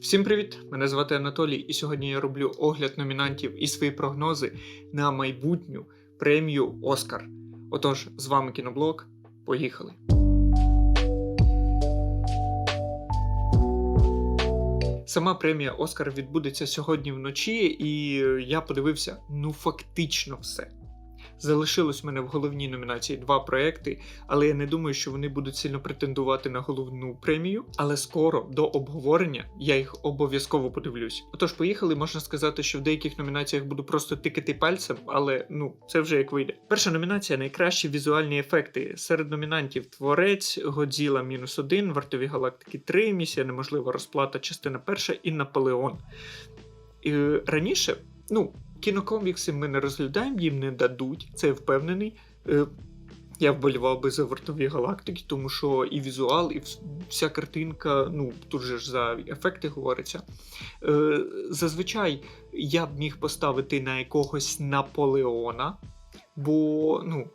Всім привіт! Мене звати Анатолій, і сьогодні я роблю огляд номінантів і свої прогнози на майбутню премію Оскар. Отож, з вами кіноблог. Поїхали! Сама премія Оскар відбудеться сьогодні вночі, і я подивився ну фактично все. Залишилось в мене в головній номінації два проекти, але я не думаю, що вони будуть сильно претендувати на головну премію. Але скоро до обговорення я їх обов'язково подивлюсь. Отож, поїхали. Можна сказати, що в деяких номінаціях буду просто тикати пальцем, але ну це вже як вийде. Перша номінація найкращі візуальні ефекти. Серед номінантів Творець, Годзіла мінус один, Вартові галактики 3, Місія неможлива розплата, частина перша і Наполеон. І раніше, ну. Кінокомікси ми не розглядаємо, їм не дадуть, це я впевнений. Е, я вболівав би за вартові галактики, тому що і візуал, і вся картинка, ну тут же ж за ефекти говориться. Е, зазвичай я б міг поставити на якогось Наполеона, бо, ну.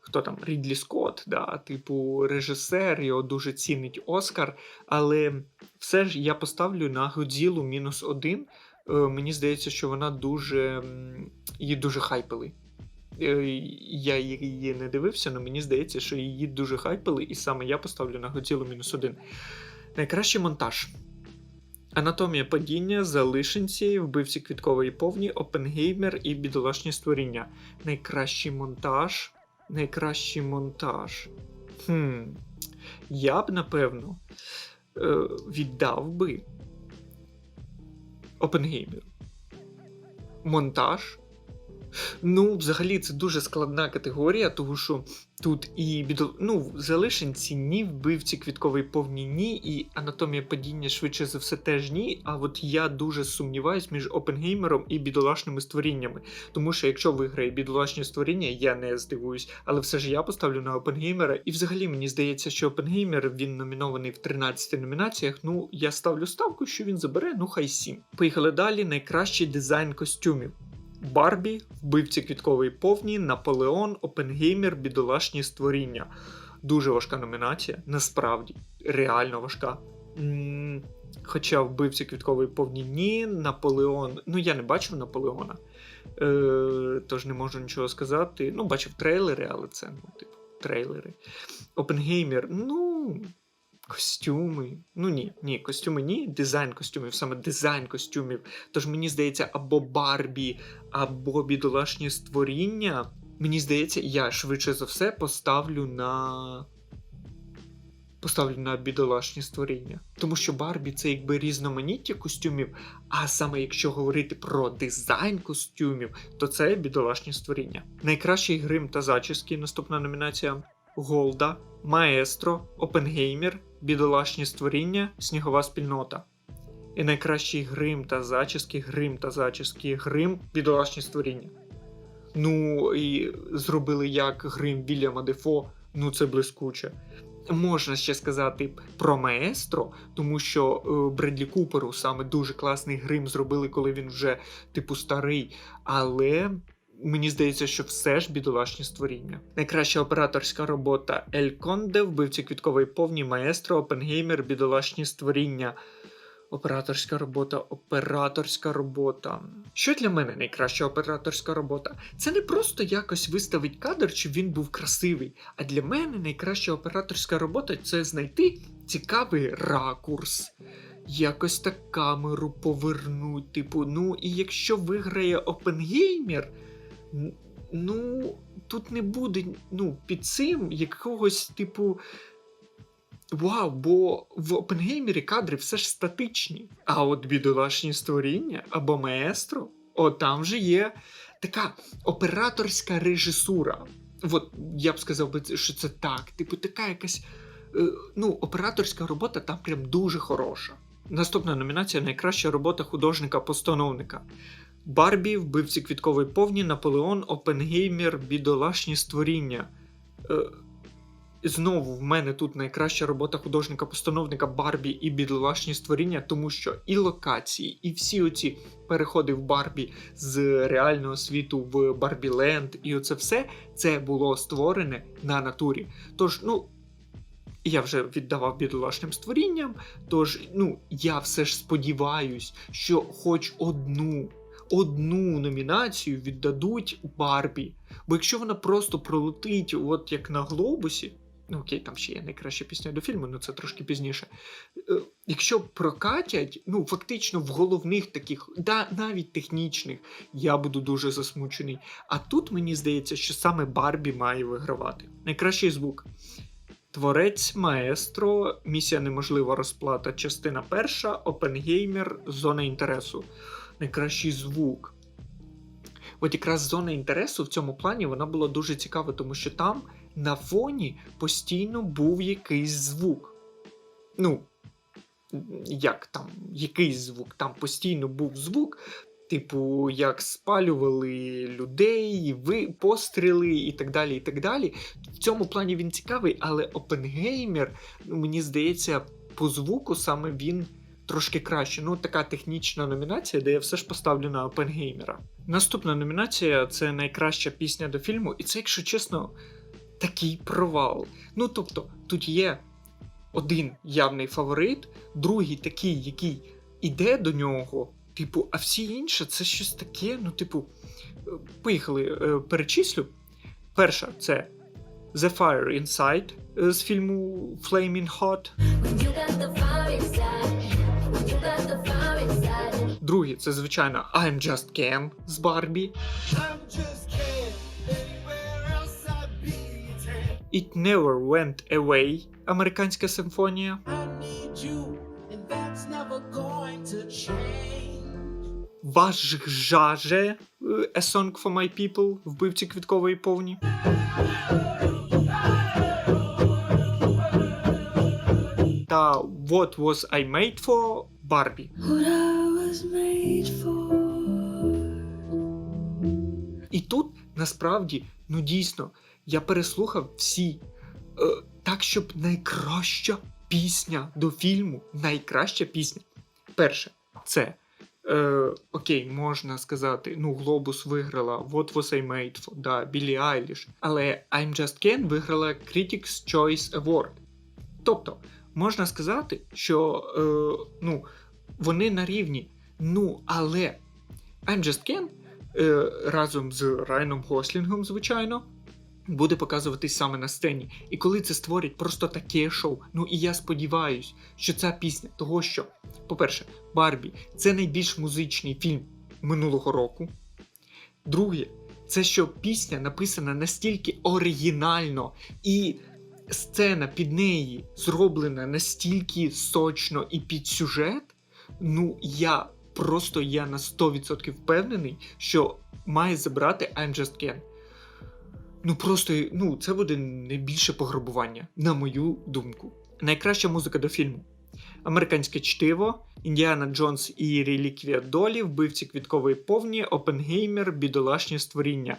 Хто там Рідлі Скотт, да, типу режисер, його дуже цінить Оскар. Але все ж я поставлю на Годзілу мінус один. Е, мені здається, що вона дуже її дуже хайпили. Е, я її не дивився, але мені здається, що її дуже хайпили, і саме я поставлю на Годзілу мінус один. Найкращий монтаж. Анатомія падіння, залишенці, вбивці квіткової повні, Опенгеймер і бідолашні створіння. Найкращий монтаж. Найкращий монтаж. Хм. Я б, напевно, е, віддав би Опенгеймеру. Монтаж. Ну, взагалі, це дуже складна категорія, тому що тут і ну, залишенці ні, вбивці квіткової повні ні, і анатомія падіння швидше за все теж ні. А от я дуже сумніваюсь між Опенгеймером і бідолашними створіннями. Тому що якщо виграє бідолашні створіння, я не здивуюсь, але все ж я поставлю на Опенгеймера. І взагалі мені здається, що Опенгеймер він номінований в 13 номінаціях. Ну, я ставлю ставку, що він забере, ну хай 7. Поїхали далі. Найкращий дизайн костюмів. Барбі, вбивці квіткової повні, Наполеон, Опенгеймер, бідолашні створіння. Дуже важка номінація, насправді, реально важка. Хоча вбивці квіткової повні ні, Наполеон. Ну, я не бачив Наполеона, е, тож не можу нічого сказати. Ну, бачив трейлери, але це, ну, типу, трейлери. Опенгеймер, ну. Костюми. Ну ні, ні, костюми ні. Дизайн костюмів, саме дизайн костюмів. Тож мені здається, або Барбі, або бідолашні створіння. Мені здається, я швидше за все поставлю на. Поставлю на бідолашні створіння. Тому що Барбі це якби різноманіття костюмів. А саме якщо говорити про дизайн костюмів, то це бідолашні створіння. Найкращий грим та зачіски. Наступна номінація Голда, Маестро, Опенгеймер, Бідолашні створіння, Снігова спільнота. І найкращий грим та зачіски, грим та зачіски, грим, бідолашні створіння. Ну, і зробили як грим Вільяма Дефо, ну це блискуче. Можна ще сказати про маестро, тому що е, Бредлі Куперу саме дуже класний грим зробили, коли він вже типу старий. Але Мені здається, що все ж бідолашні створіння. Найкраща операторська робота Ель Конде, вбивці квіткової повні, маестро, Опенгеймер, бідолашні створіння. Операторська робота, операторська робота. Що для мене найкраща операторська робота? Це не просто якось виставить кадр, щоб він був красивий. А для мене найкраща операторська робота це знайти цікавий ракурс. Якось так камеру повернуть. Типу, ну і якщо виграє Опенгеймер. Ну, тут не буде ну, під цим якогось типу. Вау, бо в Опенгеймері кадри все ж статичні. А от бідолашні створіння або маестро, о, там вже є така операторська режисура. От я б сказав, що це так. Типу, така якась е, ну, операторська робота там прям дуже хороша. Наступна номінація найкраща робота художника-постановника. Барбі, вбивці квіткової повні, Наполеон, Опенгеймер, бідолашні створіння. Е, Знову в мене тут найкраща робота художника-постановника Барбі і бідолашні створіння, тому що і локації, і всі оці переходи в Барбі з реального світу в Барбіленд, і оце все це було створене на натурі. Тож, ну, я вже віддавав бідолашним створінням. Тож, ну, я все ж сподіваюсь, що хоч одну, одну номінацію віддадуть Барбі. Бо якщо вона просто пролетить, от як на глобусі, ну окей, там ще є найкраща пісня до фільму, але це трошки пізніше. Е, Якщо прокатять, ну фактично в головних таких, да, навіть технічних, я буду дуже засмучений. А тут мені здається, що саме Барбі має вигравати. Найкращий звук. Творець Маестро, Місія неможлива розплата, частина перша, Опенгеймер, Зона інтересу. Найкращий звук. От якраз зона інтересу в цьому плані вона була дуже цікава, тому що там на фоні постійно був якийсь звук. Ну, як там, якийсь звук? Там постійно був звук, типу, як спалювали людей, ви, постріли і так далі. і так далі. В цьому плані він цікавий, але Опенгеймер, ну, мені здається, по звуку саме він трошки краще. Ну, така технічна номінація, де я все ж поставлю на Опенгеймера. Наступна номінація це найкраща пісня до фільму, і це, якщо чесно, такий провал. Ну, тобто, тут є один явний фаворит, другий такий, який іде до нього. Типу, а всі інші це щось таке. Ну, типу, е, поїхали, е, перечислю. Перша це The Fire Inside з фільму Flaming Hot. When you got the fire inside, Другий це, звичайно, I'm Just Ken з Барбі. It Never Went Away американська симфонія. Ваш жаже е, A Song for My People вбивці квіткової повні. Та What Was I Made For Барбі. Was made for. І тут насправді, ну дійсно, я переслухав всі е, так, щоб найкраща пісня до фільму, найкраща пісня. Перше, це е, окей, можна сказати, ну, Глобус виграла What Was I Made For, да, Біллі Айліш, але I'm Just Ken виграла Critics' Choice Award. Тобто, можна сказати, що е, ну, вони на рівні. Ну, але Just Ken е, разом з Райаном Гослінгом, звичайно, буде показуватись саме на сцені. І коли це створять просто таке шоу, ну і я сподіваюсь, що ця пісня, того що, по-перше, Барбі це найбільш музичний фільм минулого року. Друге, це що пісня написана настільки оригінально, і сцена під неї зроблена настільки сочно і під сюжет. Ну, я просто я на 100% впевнений, що має забрати I'm Just Ken. Ну просто ну, це буде найбільше пограбування, на мою думку. Найкраща музика до фільму. Американське чтиво, Індіана Джонс і Реліквія Долі, Вбивці квіткової повні, Опенгеймер, Бідолашнє створіння.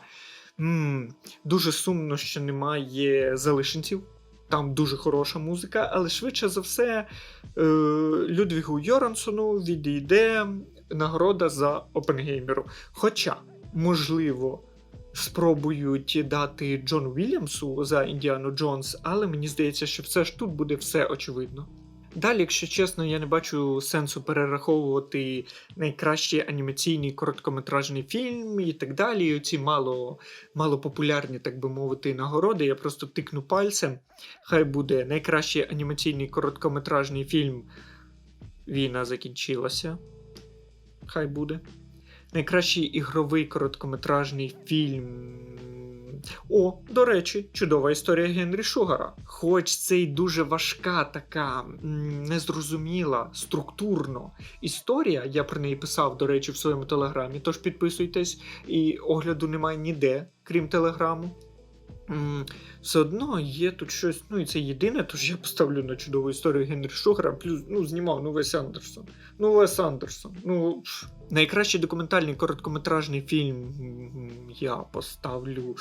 м дуже сумно, що немає залишенців. Там дуже хороша музика, але швидше за все, е, Людвігу Йорансону відійде нагорода за Опенгеймеру. Хоча, можливо, спробують дати Джону Вільямсу за Індіану Джонс, але мені здається, що все ж тут буде все очевидно. Далі, якщо чесно, я не бачу сенсу перераховувати найкращий анімаційний короткометражний фільм і так далі. Ці мало, мало популярні, так би мовити, нагороди. Я просто тикну пальцем. Хай буде найкращий анімаційний короткометражний фільм. Війна закінчилася. Хай буде. Найкращий ігровий короткометражний фільм. О, до речі, чудова історія Генрі Шугара. Хоч це й дуже важка, така незрозуміла, структурно історія. Я про неї писав, до речі, в своєму телеграмі. Тож підписуйтесь, і огляду немає ніде, крім телеграму. Все одно є тут щось, ну і це єдине, тож я поставлю на чудову історію Генрі Шугара, плюс ну, знімав ну Вес Андерсон. Ну, Вес Андерсон. Ну, найкращий документальний короткометражний фільм я поставлю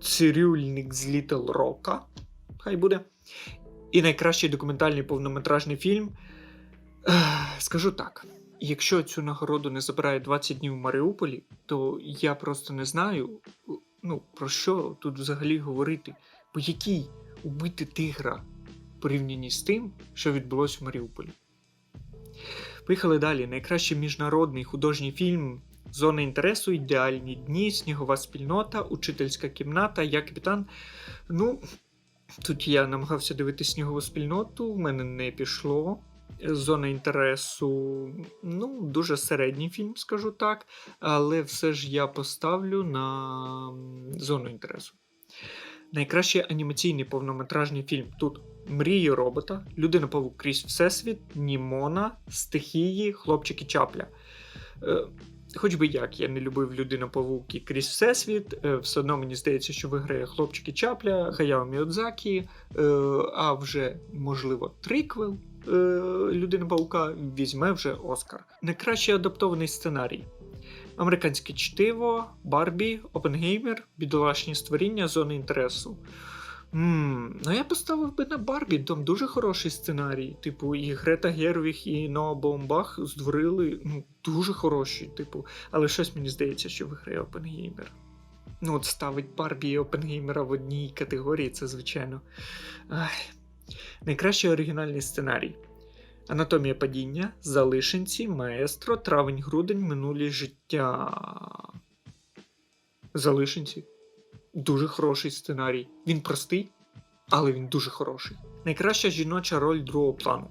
Цирюльник з Літл Рока. Хай буде. І найкращий документальний повнометражний фільм. Скажу так. Якщо цю нагороду не забирає 20 днів в Маріуполі, то я просто не знаю, ну, про що тут взагалі говорити. Бо який убити тигра в порівнянні з тим, що відбулося в Маріуполі. Поїхали далі. Найкращий міжнародний художній фільм Зона інтересу, ідеальні дні, снігова спільнота, учительська кімната, я капітан. Ну, тут я намагався дивитися снігову спільноту, в мене не пішло. Зона інтересу, ну, дуже середній фільм, скажу так. Але все ж я поставлю на зону інтересу. Найкращий анімаційний повнометражний фільм тут Мрії робота, Людина павук крізь Всесвіт, Німона, Стихії, Хлопчики Чапля. Е, хоч би як я не любив Людина павук і крізь Всесвіт, е, все одно мені здається, що виграє Хлопчики Чапля, Хаяо Міодзакі, е, а вже, можливо, триквел. Е, Людина павука візьме вже Оскар. Найкращий адаптований сценарій. Американське чтиво, Барбі, Опенгеймер, бідолашні створіння, зони інтересу. Ммм, ну я поставив би на Барбі, там дуже хороший сценарій. Типу, і Грета Гервіг, і Ноа Баумбах створили ну, дуже хороші, типу, але щось мені здається, що виграє Опенгеймер. Ну, от ставить Барбі і Опенгеймера в одній категорії, це звичайно. Ай. Найкращий оригінальний сценарій. Анатомія падіння, залишенці, маестро, травень-грудень, минулі життя. Залишенці. Дуже хороший сценарій. Він простий, але він дуже хороший. Найкраща жіноча роль другого плану.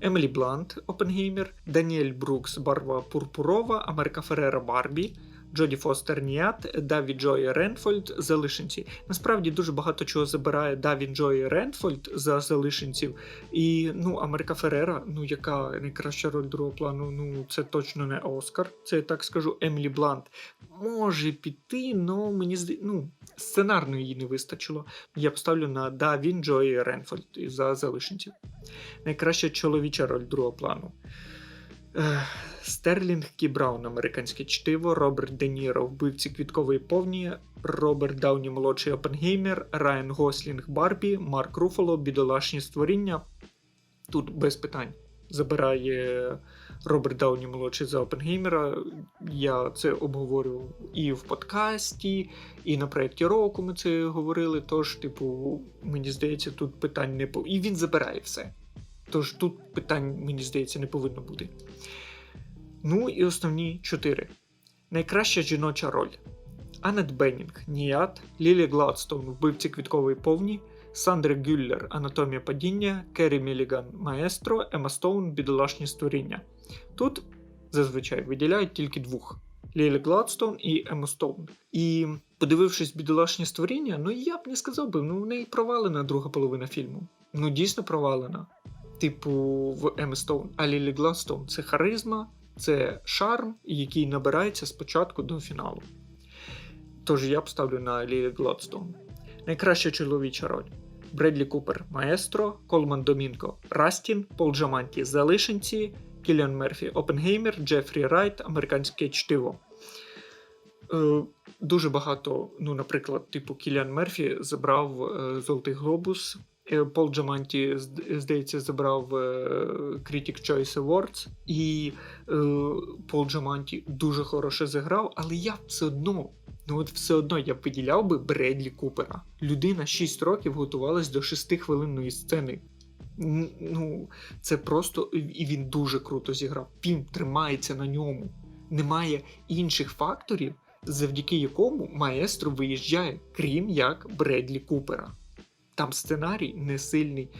Емілі Блант, Опенгеймер, Даніель Брукс, Барва Пурпурова, Америка Ферера Барбі, Джоді Фостер Ніат, Даві Джої Ренфольд Залишенці. Насправді дуже багато чого забирає Даві Джої Ренфольд за залишенців. І ну, Америка Ферера, ну яка найкраща роль другого плану, ну це точно не Оскар. Це я так скажу, Емілі Блант може піти, але мені здається, ну, сценарно її не вистачило. Я поставлю на Давін Джої Ренфольд за залишенців. Найкраща чоловіча роль другого плану. Стерлінг Кі Браун, американське чтиво, Роберт Де Ніро, вбивці квіткової повні, Роберт Дауні молодший Опенгеймер, Райан Гослінг Барбі, Марк Руфало, бідолашні створіння. Тут без питань. Забирає Роберт Дауні молодший за Опенгеймера. Я це обговорював і в подкасті, і на проєкті року ми це говорили. Тож, типу, мені здається, тут питань не по. І він забирає все. Тож тут питань, мені здається, не повинно бути. Ну і основні чотири. Найкраща жіноча роль: Аннет Беннінг, Ніат, Лілі Гладстоун, вбивці квіткової повні, Сандра Гюллер, Анатомія падіння, Керрі Міліган, Маестро, Ема Стоун, Бідолашні створіння. Тут зазвичай виділяють тільки двох: Лілі Гладстоун і Ему Стоун. І подивившись бідолашні створіння, ну я б не сказав би, ну в неї провалена друга половина фільму. Ну дійсно провалена. Типу, в Еми Стоун. А Лілі Гладстоун це харизма, це шарм, який набирається спочатку до фіналу. Тож я б ставлю на Лілі Гладстоун. Найкраща чоловіча роль. Бредлі Купер Маестро, Колман Домінко Растін, Пол Джаманті Залишенці, Кіліан Мерфі Опенгеймер, Джефрі Райт, Американське чтиво. Е, дуже багато, ну, наприклад, типу Кіліан Мерфі забрав е, Золотий Глобус. Е, Пол Джаманті, здається, забрав е, Critic Choice Awards, і е, Пол Джаманті дуже хороше зіграв, але я все одно, ну от все одно я виділяв би Бредлі Купера. Людина 6 років готувалась до 6-хвилинної сцени. Ну, це просто і він дуже круто зіграв. Фільм тримається на ньому. Немає інших факторів, завдяки якому маестро виїжджає, крім як Бредлі Купера. Там сценарій не сильний.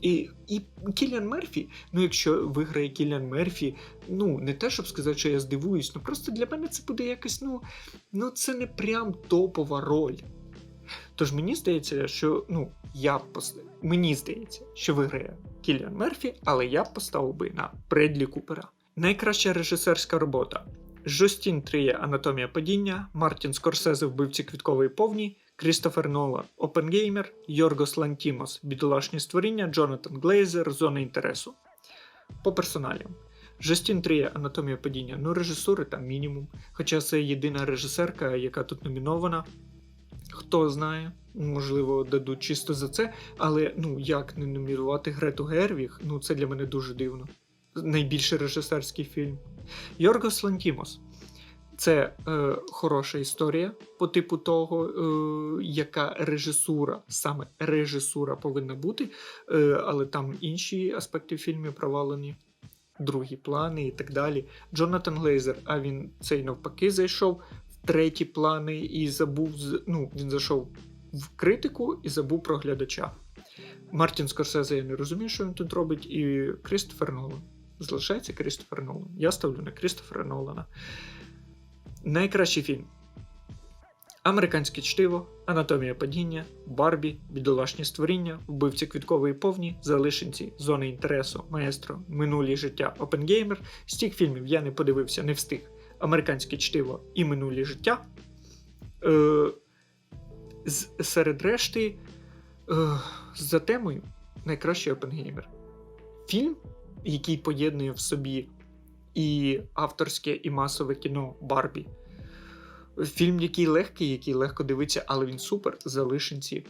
І, і Кіліан Мерфі, ну якщо виграє Кіліан Мерфі, ну не те, щоб сказати, що я здивуюсь, ну просто для мене це буде якось, ну, ну це не прям топова роль. Тож мені здається, що ну, я пос... мені здається, що виграє Кіліан Мерфі, але я поставив би на Бредлі Купера. Найкраща режисерська робота. Жостін Тріє Анатомія падіння, Мартін Скорсезе Вбивці квіткової повні, Крістофер Нолан Опенгеймер, Йоргос Лантімос Бідолашні створіння, Джонатан Глейзер Зона інтересу. По персоналям. Жостін Тріє Анатомія падіння. Ну, режисури там мінімум. Хоча це єдина режисерка, яка тут номінована. Хто знає, можливо, дадуть чисто за це, але ну як не номінувати Грету Гервіг, ну це для мене дуже дивно. Найбільший режисерський фільм. Йоргос Лантімос. Це е, хороша історія по типу того, е, яка режисура, саме режисура повинна бути, е, але там інші аспекти в фільмі провалені, другі плани і так далі. Джонатан Глейзер, а він цей навпаки зайшов в треті плани і забув ну, він зайшов в критику і забув про глядача. Мартін Скорсезе я не розумію, що він тут робить, і Крістофер Нолан. Залишається Крістофер Нолан. Я ставлю на Крістофера Нолана. Найкращий фільм. Американське чтиво, Анатомія падіння, Барбі, Бідолашні створіння, Вбивці квіткової повні, Залишенці, Зони інтересу, Маестро, Минулі життя, Опенгеймер. З тих фільмів я не подивився, не встиг. Американське чтиво і Минулі життя. Е, серед решти, е, за темою, найкращий Опенгеймер. Фільм, який поєднує в собі і авторське, і масове кіно Барбі. Фільм, який легкий, який легко дивиться, але він супер. Залишенці.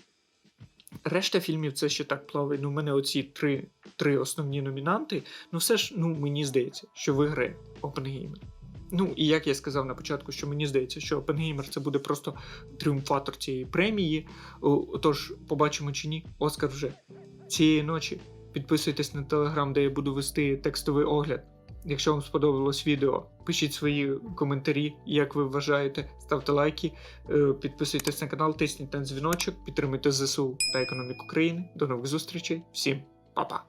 Решта фільмів це ще так плаває. Ну, у мене оці три, три основні номінанти. Ну, все ж, ну, мені здається, що виграє Опенгеймер. Ну, і як я сказав на початку, що мені здається, що Опенгеймер це буде просто тріумфатор цієї премії. Тож, побачимо чи ні, Оскар вже цієї ночі. Підписуйтесь на телеграм, де я буду вести текстовий огляд. Якщо вам сподобалось відео, пишіть свої коментарі, як ви вважаєте, ставте лайки, е, підписуйтесь на канал, тисніть на дзвіночок, підтримуйте ЗСУ та економіку країни. До нових зустрічей. Всім па-па!